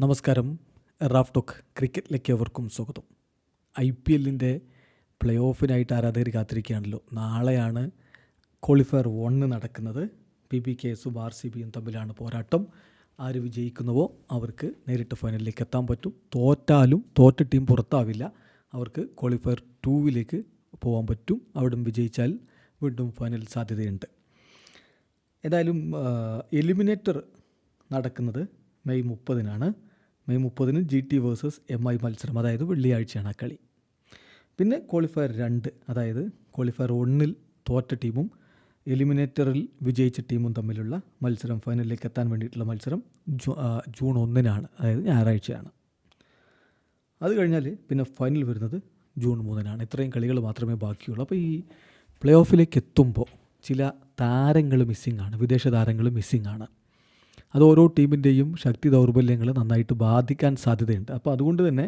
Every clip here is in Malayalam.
നമസ്കാരം. റാഫ് ടോക്ക് ക്രിക്കറ്റിലേക്ക് അവർക്കും സ്വാഗതം. ഐ പി എല്ലിന്റെ പ്ലേ ഓഫിനായിട്ട് ആരാധകർ കാത്തിരിക്കുകയാണല്ലോ. നാളെയാണ് ക്വാളിഫയർ വണ്ണ് നടക്കുന്നത്. പി കെ എസും ആർ സി ബിയും തമ്മിലാണ് പോരാട്ടം. ആര് വിജയിക്കുന്നുവോ അവർക്ക് നേരിട്ട് ഫൈനലിലേക്ക് എത്താൻ പറ്റും. തോറ്റാലും തോറ്റ ടീം പുറത്താവില്ല. അവർക്ക് ക്വാളിഫയർ ടൂവിലേക്ക് പോകാൻ പറ്റും. അവിടം വിജയിച്ചാൽ വീണ്ടും ഫൈനൽ സാധ്യതയുണ്ട്. ഏതായാലും എലിമിനേറ്റർ നടക്കുന്നത് മെയ് മുപ്പതിനാണ്. മെയ് മുപ്പതിന് G T versus M I മത്സരം അതായത് വെള്ളിയാഴ്ചയാണ് ആ കളി. പിന്നെ ക്വാളിഫയർ രണ്ട് അതായത് ക്വാളിഫയർ ഒന്നിൽ തോറ്റ ടീമും എലിമിനേറ്ററിൽ വിജയിച്ച ടീമും തമ്മിലുള്ള മത്സരം ഫൈനലിലേക്ക് എത്താൻ വേണ്ടിയിട്ടുള്ള മത്സരം ജൂൺ ഒന്നിനാണ് അതായത് ഞായറാഴ്ചയാണ്. അത് കഴിഞ്ഞാൽ പിന്നെ ഫൈനൽ വരുന്നത് ജൂൺ മൂന്നിനാണ്. ഇത്രയും കളികൾ മാത്രമേ ബാക്കിയുള്ളൂ. അപ്പോൾ ഈ പ്ലേ ഓഫിലേക്ക് എത്തുമ്പോൾ ചില താരങ്ങൾ മിസ്സിംഗ് ആണ് വിദേശ താരങ്ങൾ മിസ്സിംഗ് ആണ്. അത് ഓരോ ടീമിന്റെയും ശക്തി ദൗർബല്യങ്ങൾ നന്നായിട്ട് ബാധിക്കാൻ സാധ്യതയുണ്ട്. അപ്പോൾ അതുകൊണ്ട് തന്നെ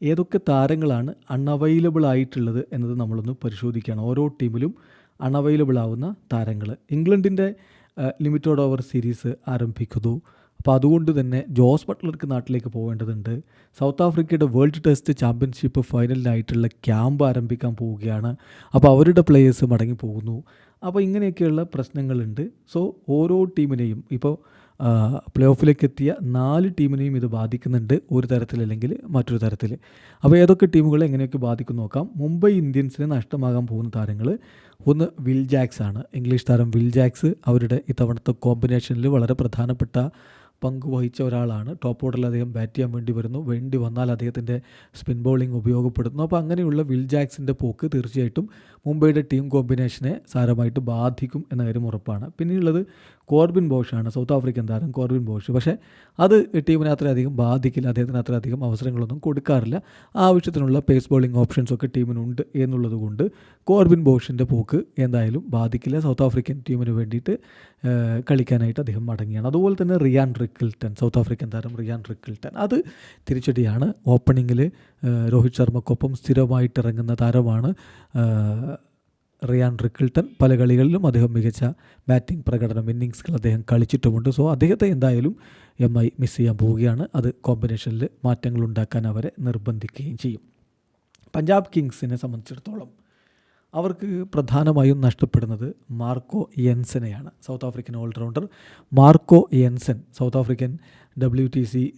ഏതൊക്കെ താരങ്ങളാണ് അൺഅവൈലബിൾ ആയിട്ടുള്ളത് എന്നത് നമ്മളൊന്ന് പരിശോധിക്കുകയാണ് ഓരോ ടീമിലും അൺഅവൈലബിൾ ആവുന്ന താരങ്ങൾ ഇംഗ്ലണ്ടിന്റെ ലിമിറ്റഡ് ഓവർ സീരീസ് ആരംഭിക്കുന്നു. അപ്പോൾ അതുകൊണ്ട് തന്നെ ജോസ് ബട്ട്ലർക്ക് നാട്ടിലേക്ക് പോകേണ്ടതുണ്ട് സൗത്ത് ആഫ്രിക്കയുടെ വേൾഡ് ടെസ്റ്റ് ചാമ്പ്യൻഷിപ്പ് ഫൈനലിനായിട്ടുള്ള ക്യാമ്പ് ആരംഭിക്കാൻ പോവുകയാണ്. അപ്പോൾ അവരുടെ പ്ലേയേഴ്സ് മടങ്ങി പോകുന്നു അപ്പോൾ ഇങ്ങനെയൊക്കെയുള്ള പ്രശ്നങ്ങളുണ്ട്. സോ ഓരോ ടീമിനെയും ഇപ്പോൾ പ്ലേ ഓഫിലേക്ക് എത്തിയ നാല് ടീമിനെയും ഇത് ബാധിക്കുന്നുണ്ട്. ഒരു തരത്തിലല്ലെങ്കിൽ മറ്റൊരു തരത്തിൽ. അപ്പോൾ ഏതൊക്കെ ടീമുകളെ എങ്ങനെയൊക്കെ ബാധിക്കും നോക്കാം. മുംബൈ ഇന്ത്യൻസിന് നഷ്ടമാകാൻ പോകുന്ന താരങ്ങൾ ഒന്ന് വിൽ ജാക്സ് ആണ്. ഇംഗ്ലീഷ് താരം വിൽ ജാക്സ് അവരുടെ ഇത്തവണത്തെ കോമ്പിനേഷനിൽ വളരെ പ്രധാനപ്പെട്ട പങ്ക് വഹിച്ച ഒരാളാണ്. ടോപ്പ് ഓർഡറിൽ അദ്ദേഹം ബാറ്റ് ചെയ്യാൻ വേണ്ടി വരുന്നു. വേണ്ടി വന്നാൽ അദ്ദേഹത്തിന്റെ സ്പിൻ ബൗളിംഗ് ഉപയോഗപ്പെടുത്തുന്നു അപ്പോൾ അങ്ങനെയുള്ള വിൽ ജാക്സിന്റെ പോക്ക് തീർച്ചയായിട്ടും മുംബൈയുടെ ടീം കോമ്പിനേഷനെ സാരമായിട്ട് ബാധിക്കും എന്ന കാര്യം ഉറപ്പാണ്. പിന്നെയുള്ളത് കോർബിൻ ബോഷാണ് സൗത്ത് ആഫ്രിക്കൻ താരം കോർബിൻ ബോഷ്. പക്ഷേ അത് ടീമിനെ അത്രയധികം ബാധിക്കില്ല അദ്ദേഹത്തിന് അത്രയധികം അവസരങ്ങളൊന്നും കൊടുക്കാറില്ല. ആവശ്യത്തിനുള്ള പേസ് ബോളിംഗ് ഓപ്ഷൻസൊക്കെ ടീമിനുണ്ട് എന്നുള്ളത് കൊണ്ട് കോർബിൻ ബോഷിന്റെ പോക്ക് എന്തായാലും ബാധിക്കില്ല. സൗത്ത് ആഫ്രിക്കൻ ടീമിന് വേണ്ടിയിട്ട് കളിക്കാനായിട്ട് അദ്ദേഹം മടങ്ങിയാണ്. അതുപോലെ തന്നെ റിയാൻ റിക്കിൾട്ടൺ സൗത്ത് ആഫ്രിക്കൻ താരം റിയാൻ റിക്കിൾട്ടൺ. അത് തിരിച്ചടിയാണ്. ഓപ്പണിങ്ങിൽ രോഹിത് ശർമ്മക്കൊപ്പം സ്ഥിരമായിട്ട് ഇറങ്ങുന്ന താരമാണ് റിയാൻ റിക്കിൾട്ടൺ പല കളികളിലും അദ്ദേഹം മികച്ച ബാറ്റിംഗ് പ്രകടനം ഇന്നിങ്സുകൾ അദ്ദേഹം കളിച്ചിട്ടുമുണ്ട്. സോ അദ്ദേഹത്തെ എന്തായാലും എം ഐ മിസ് ചെയ്യാൻ പോവുകയാണ്. അത് കോമ്പിനേഷനിൽ മാറ്റങ്ങൾ ഉണ്ടാക്കാൻ അവരെ നിർബന്ധിക്കുകയും ചെയ്യും. പഞ്ചാബ് കിങ്സിനെ സംബന്ധിച്ചിടത്തോളം അവർക്ക് പ്രധാനമായും നഷ്ടപ്പെടുന്നത് Marco യെൻസനെയാണ്. South African allrounder Marco Jansen South African W T C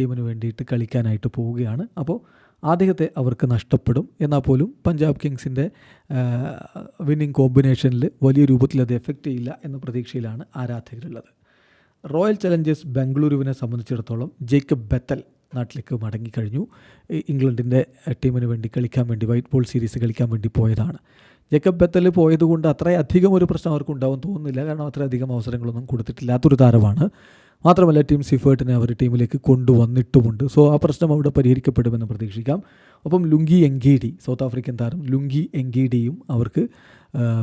ടീമിന് വേണ്ടിയിട്ട് കളിക്കാനായിട്ട് പോവുകയാണ്. അപ്പോൾ അദ്ദേഹത്തെ അവർക്ക് നഷ്ടപ്പെടും. എന്നാൽ പോലും പഞ്ചാബ് കിങ്സിന്റെ വിന്നിംഗ് കോമ്പിനേഷനിൽ വലിയ രൂപത്തിൽ അത് എഫക്റ്റ് ചെയ്യില്ല എന്ന പ്രതീക്ഷയിലാണ് ആരാധകരുള്ളത്. റോയൽ ചലഞ്ചേഴ്സ് ബംഗളൂരുവിനെ സംബന്ധിച്ചിടത്തോളം ജേക്കബ് ബെത്തൽ നാട്ടിലേക്ക് മടങ്ങിക്കഴിഞ്ഞു. ഇംഗ്ലണ്ടിന്റെ ടീമിന് വേണ്ടി കളിക്കാൻ വേണ്ടി വൈറ്റ് ബോൾ സീരീസ് കളിക്കാൻ വേണ്ടി പോയതാണ്. ജേക്കബ് ബെത്തൽ പോയതുകൊണ്ട് അത്രയധികം ഒരു പ്രശ്നം അവർക്ക് ഉണ്ടാവും തോന്നുന്നില്ല. കാരണം അത്രയധികം അവസരങ്ങളൊന്നും കൊടുത്തിട്ടില്ലാത്തൊരു താരമാണ്. മാത്രമല്ല ടീം സിഫേർട്ടിനെ അവർ ടീമിലേക്ക് കൊണ്ടുവന്നിട്ടുമുണ്ട്. സോ ആ പ്രശ്നം അവിടെ പരിഹരിക്കപ്പെടുമെന്ന് പ്രതീക്ഷിക്കാം. ഒപ്പം ലുങ്കി എങ്കീഡി സൗത്ത് ആഫ്രിക്കൻ താരം ലുങ്കി എങ്കീഡിയും അവർക്ക്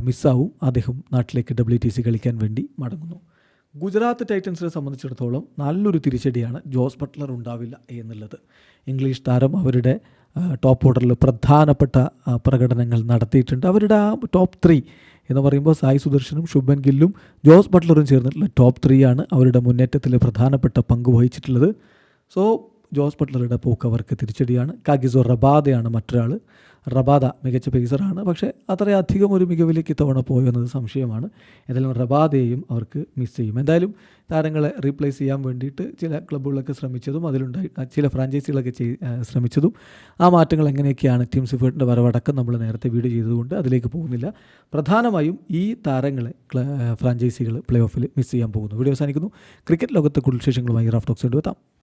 മിസ്സാവും അദ്ദേഹം നാട്ടിലേക്ക് ഡബ്ല്യു ടി സി കളിക്കാൻ വേണ്ടി മടങ്ങുന്നു. ഗുജറാത്ത് ടൈറ്റൻസിനെ സംബന്ധിച്ചിടത്തോളം നല്ലൊരു തിരിച്ചടിയാണ് ജോസ് ബട്ട്ലർ ഉണ്ടാവില്ല എന്നുള്ളത്. ഇംഗ്ലീഷ് താരം അവരുടെ ടോപ്പ് ഓർഡറിൽ പ്രധാനപ്പെട്ട പ്രകടനങ്ങൾ നടത്തിയിട്ടുണ്ട്. അവരുടെ ആ ടോപ്പ് ത്രീ എന്ന് പറയുമ്പോൾ സായി സുദർശനും ശുഭൻ ഗില്ലും ജോസ് ബട്ട്ലറും ചേർന്നിട്ടുള്ള ടോപ്പ് ത്രീ ആണ് അവരുടെ മുന്നേറ്റത്തിൽ പ്രധാനപ്പെട്ട പങ്ക് വഹിച്ചിട്ടുള്ളത്. സോ ജോസ് ബട്ട്ലറുടെ പോക്ക് അവർക്ക് തിരിച്ചടിയാണ്. കാഗിസോ റബാദയാണ് മറ്റൊരാൾ റബാദ മികച്ച പേസറാണ് പക്ഷേ അത്രയധികം ഒരു മികവിലേക്ക് ഇത്തവണ പോയോ എന്നത് സംശയമാണ്. എന്തായാലും റബാദയെയും അവർക്ക് മിസ് ചെയ്യും. എന്തായാലും താരങ്ങളെ റീപ്ലേസ് ചെയ്യാൻ വേണ്ടിയിട്ട് ചില ക്ലബ്ബുകളൊക്കെ ശ്രമിച്ചതും അതിലുണ്ടായി ചില ഫ്രാഞ്ചൈസികളൊക്കെ ചെയ് ശ്രമിച്ചതും ആ മാറ്റങ്ങൾ എങ്ങനെയൊക്കെയാണ് ടീം സിഫേർട്ടിന്റെ വരവടക്കം നമ്മൾ നേരത്തെ വീഡിയോ ചെയ്തതുകൊണ്ട് അതിലേക്ക് പോകുന്നില്ല. പ്രധാനമായും ഈ താരങ്ങളെ ഫ്രാഞ്ചൈസികൾ പ്ലേ ഓഫിൽ മിസ് ചെയ്യാൻ പോകുന്നു. വീഡിയോ അവസാനിക്കുന്നു. ക്രിക്കറ്റ് ലോകത്തെ കൂടുതൽ വിശേഷങ്ങളുമായി റാഫ് ടോക്സ് കൊണ്ടുവെത്താം